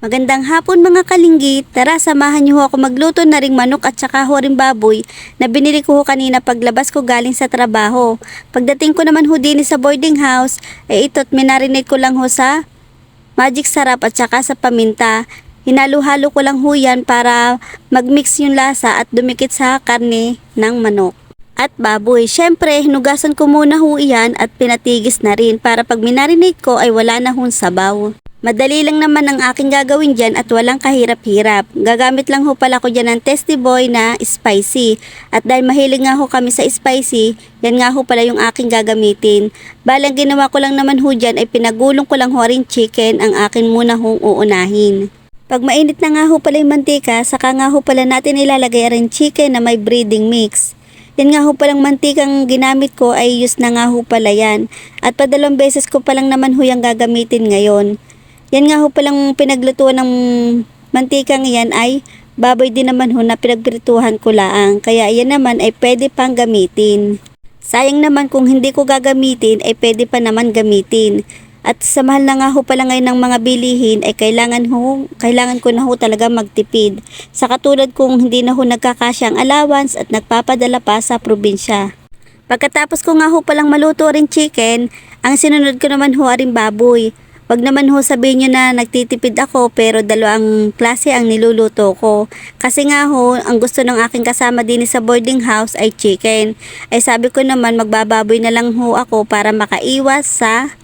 Magandang hapon mga kalinggi. Tara, samahan niyo ako magluto na ring manok at saka ho ring baboy na binili ko ho kanina paglabas ko galing sa trabaho. Pagdating ko naman ho din sa boarding house, eh ito't minarinate ko lang ho sa magic sarap at saka sa paminta. Hinalo-halo ko lang ho yan para magmix yung lasa at dumikit sa karne ng manok at baboy. Siyempre, hinugasan ko muna ho iyan at pinatigis na rin para pag minarinate ko ay wala na hong sabaw. Madali lang naman ang aking gagawin dyan at walang kahirap-hirap. Gagamit lang ho pala ko dyan ng Testy Boy na spicy. At dahil mahilig nga ho kami sa spicy, yan nga ho pala yung aking gagamitin. Balang ginawa ko lang naman ho dyan ay pinagulong ko lang ho rin chicken ang akin muna hong uunahin. Pag mainit na nga ho pala yung mantika, saka nga ho pala natin ilalagay rin chicken na may breading mix. Yan nga ho palang mantikang ginamit ko ay use na nga ho pala yan. At padalawang beses ko palang naman ho yung gagamitin ngayon. Yan nga ho palang pinaglutuan ng mantikang yan ay baboy din naman ho na pinagprituhan ko laang. Kaya yan naman ay pwede pang gamitin. Sayang naman kung hindi ko gagamitin ay pwede pa naman gamitin. At sa mahal na nga ho pala ngayon ng mga bilihin ay kailangan ho, kailangan ko na ho talaga magtipid. Sa katulad kung hindi na ho nagkakasya ang allowance at nagpapadala pa sa probinsya. Pagkatapos ko nga ho palang maluto rin chicken, ang sinunod ko naman ho rin baboy. Wag naman ho sabihin nyo na nagtitipid ako pero dalawang klase ang niluluto ko. Kasi nga ho, ang gusto ng aking kasama din sa boarding house ay chicken. Ay sabi ko naman magbababoy na lang ho ako para makaiwas sa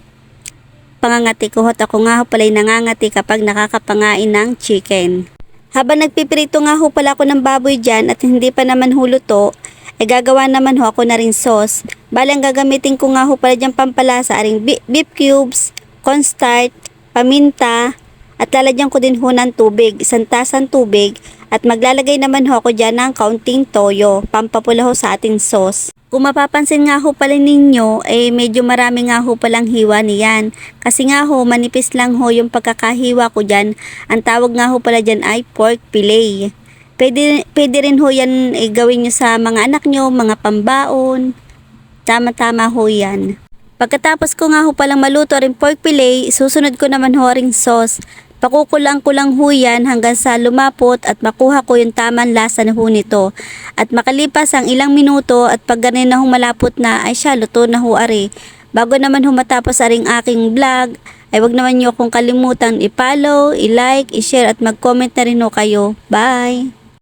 pangangati ko. At ako nga ho pala'y nangangati kapag nakakapangain ng chicken. Habang nagpiprito nga ho pala ako ng baboy dyan at hindi pa naman huluto, ay gagawa naman ho ako na rin sauce. Balang gagamitin ko nga ho pala dyan pampalasa aring beef cubes, cornstarch, paminta, at lalagyan ko din ho ng tubig, isang tasang tubig, at maglalagay naman ho ako dyan ng kaunting toyo, pampapula ho sa ating sauce. Kung mapapansin nga ho pala ninyo, eh medyo marami nga ho palang hiwa niyan. Kasi nga ho, manipis lang ho yung pagkakahiwa ko dyan. Ang tawag nga ho pala dyan ay pork fillet. Pwede, pwede rin ho yan eh, gawin nyo sa mga anak nyo, mga pambaon. Tama-tama ho yan. Pagkatapos ko nga ho palang maluto rin pork fillet, susunod ko naman ho ring sauce. Pakukulang ko lang ho yan hanggang sa lumapot at makuha ko yung tamang lasa na ho nito. At makalipas ang ilang minuto at pag ganun na ho malapot na ay siya luto na ho ari. Bago naman ho matapos aring aking vlog, ay wag naman nyo akong kalimutan i-follow, i-like, i-share at mag-comment na rin ho kayo. Bye!